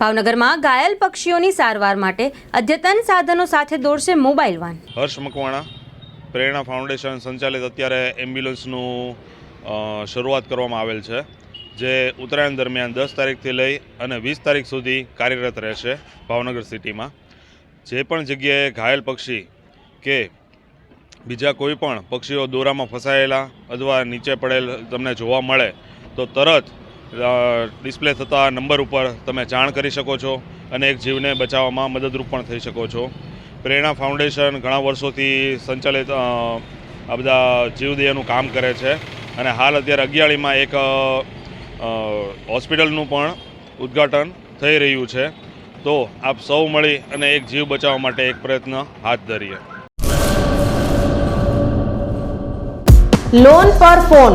ભાવનગરમાં ઘાયલ પક્ષીઓની સારવાર માટે અદ્યતન સાધનો સાથે દોડશે મોબાઈલ વાન. હર્ષ મકવાણા, પ્રેરણા ફાઉન્ડેશન સંચાલિત અત્યારે એમ્બ્યુલન્સનું શરૂઆત કરવામાં આવેલ છે, જે ઉત્તરાયણ દરમિયાન દસ તારીખથી લઈ અને વીસ તારીખ સુધી કાર્યરત રહેશે ભાવનગર સિટીમાં. જે પણ જગ્યાએ ઘાયલ પક્ષી કે બીજા કોઈ પણ પક્ષીઓ દોરામાં ફસાયેલા અથવા નીચે પડેલ તમને જોવા મળે, તો તરત ડિસ્પ્લે થતા નંબર ઉપર તમે જાણ કરી શકો છો અને એક જીવને બચાવવામાં મદદરૂપ પણ થઈ શકો છો. પ્રેરણા ફાઉન્ડેશન ઘણા વર્ષોથી સંચાલિત આ બધા જીવદયાનું કામ કરે છે અને હાલ અત્યારે અગિયાળીમાં એક હોસ્પિટલનું પણ ઉદ્ઘાટન થઈ રહ્યું છે. તો આપ સૌ મળી અને એક જીવ બચાવવા માટે એક પ્રયત્ન હાથ ધરીએ. લોન પર ફોન